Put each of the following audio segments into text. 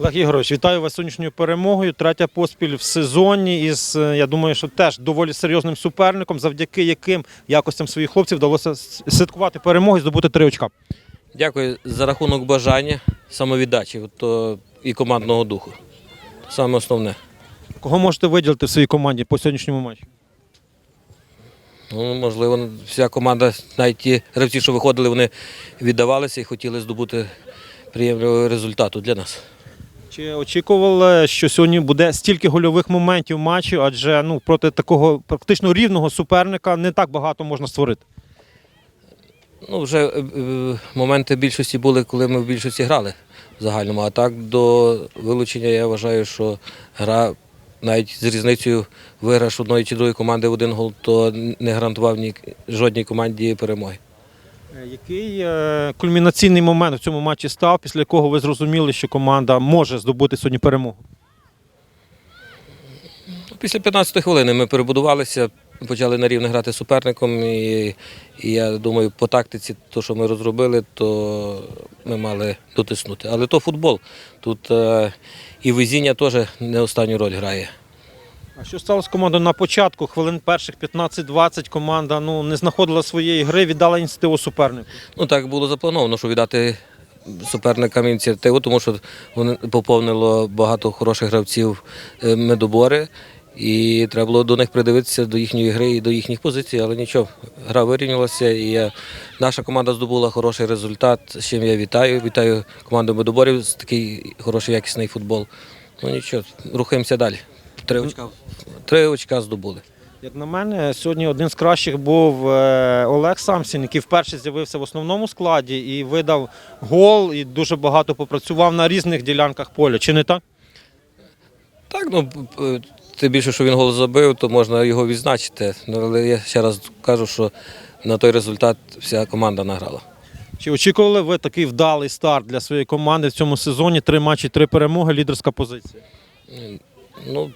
Олег Ігорович, вітаю вас сьогоднішньою перемогою. Третя поспіль в сезоні із, е, я думаю, що теж доволі серйозним суперником, завдяки яким якостям своїх хлопців вдалося святкувати перемогу і здобути три очка. Дякую за рахунок бажання, самовіддачі то і командного духу. Саме основне. Кого можете виділити в своїй команді по сьогоднішньому матчі? Ну, можливо, вся команда, навіть ті гравці, що виходили, вони віддавалися і хотіли здобути приємного результату для нас. Чи очікували, що сьогодні буде стільки гольових моментів матчу, адже ну, проти такого практично рівного суперника не так багато можна створити. Ну, вже е, е, моменти більшості були, коли ми в більшості грали в загальному. А так до вилучення я вважаю, що гра навіть з різницею виграш одної чи другої команди в один гол, то не гарантував ні жодній команді перемоги. Е, Який е, кульмінаційний момент в цьому матчі став, після якого ви зрозуміли, що команда може здобути сьогодні перемогу? Після 15 хвилини ми перебудувалися, почали на рівне грати з суперником. І, і я думаю, по тактиці, то, що ми розробили, то ми мали дотиснути. Але то футбол. Тут е, і везіння теж не останню роль грає. А що сталося з командою на початку? Хвилин перших 15-20 команда ну, не знаходила своєї гри, віддала ініціативу супернику. Ну так було заплановано, що віддати суперникам ініціативу, тому що вони поповнило багато хороших гравців е, медобори. І треба було до них придивитися до їхньої гри і до їхніх позицій, але нічого, гра вирівнялася, і я, наша команда здобула хороший результат, з чим я вітаю. Вітаю команду медоборів з такий хороший якісний футбол. Ну нічого, рухаємося далі. Три очка, три очка здобули. Як на мене, сьогодні один з кращих був е, Олег Самсін, який вперше з'явився в основному складі і видав гол, і дуже багато попрацював на різних ділянках поля. Чи не так? Так, ну тим більше, що він гол забив, то можна його відзначити. Ну, Але я ще раз кажу, що на той результат вся команда награла. Чи очікували ви такий вдалий старт для своєї команди в цьому сезоні? Три матчі, три перемоги, лідерська позиція. Ну,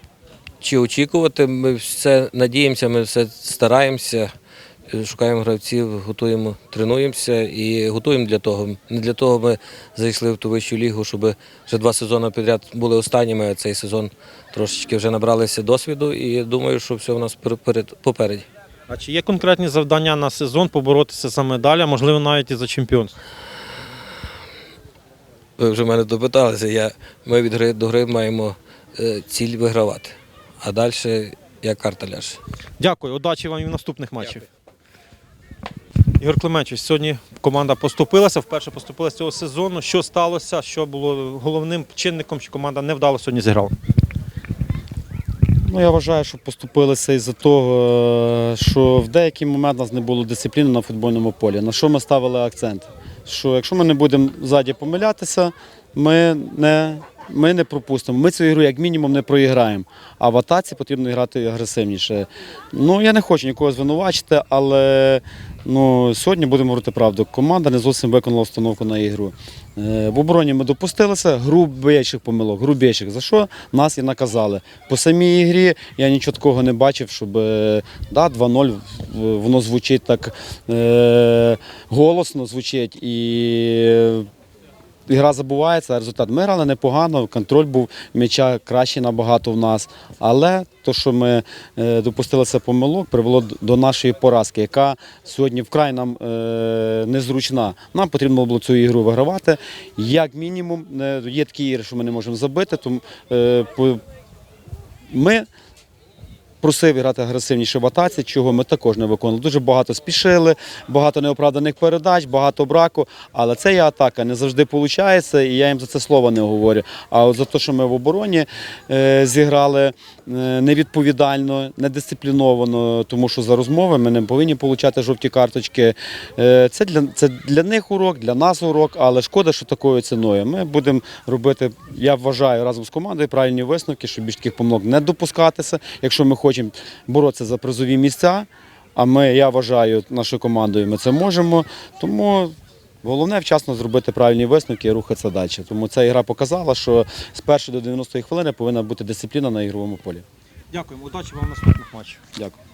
чи очікувати, ми все надіємося, ми все стараємося, е, шукаємо гравців, готуємо, тренуємося і готуємо для того. Не для того ми зайшли в ту вищу лігу, щоб вже два сезони підряд були останніми, а цей сезон трошечки вже набралися досвіду і думаю, що все у нас перед- попереді. А чи є конкретні завдання на сезон поборотися за медаль, а можливо навіть і за чемпіонство? Ви вже мене допиталися. Я, ми від гри до гри маємо е, ціль вигравати. А далі як карта ляже. Дякую, удачі вам і в наступних матчах. Ігор Клименчич, сьогодні команда поступилася, вперше поступилася цього сезону. Що сталося? Що було головним чинником, що команда не вдало сьогодні зіграла? Ну, я вважаю, що поступилися із-за того, що в деякий момент у нас не було дисципліни на футбольному полі. На що ми ставили акцент? Що якщо ми не будемо ззаді помилятися, ми не, ми не пропустимо. Ми цю ігру як мінімум не проіграємо. А в атаці потрібно грати агресивніше. Ну, я не хочу нікого звинувачити, але ну, сьогодні будемо говорити правду. Команда не зовсім виконала установку на ігру. Е, В обороні ми допустилися грубічих помилок, грубічих, за що нас і наказали. По самій ігрі я нічого такого не бачив, щоб е, да, 2-0 воно звучить так е, голосно звучить і. Гра забувається, результат. Ми грали непогано, контроль був м'яча кращий набагато в нас. Але то, що ми е, допустилися помилок, привело до нашої поразки, яка сьогодні вкрай нам е, незручна. Нам потрібно було цю ігру вигравати. Як мінімум, е, є такі ігри, що ми не можемо забити. Тому ми просив грати агресивніше в атаці, чого ми також не виконали. Дуже багато спішили, багато неоправданих передач, багато браку. Але це є атака, не завжди виходить, і я їм за це слово не говорю. А от за те, що ми в обороні е, зіграли е, невідповідально, недисципліновано, тому що за розмови ми не повинні отримати жовті карточки. Е, це, для, це для них урок, для нас урок, але шкода, що такою ціною. Ми будемо робити, я вважаю, разом з командою правильні висновки, щоб більш таких помилок не допускатися, якщо ми хочемо боротися за призові місця. А ми, я вважаю, нашою командою ми це можемо. Тому головне вчасно зробити правильні висновки і рухатися далі. Тому ця ігра показала, що з першої до 90-ї хвилини повинна бути дисципліна на ігровому полі. Дякуємо, удачі вам наступних матчах. Дякую.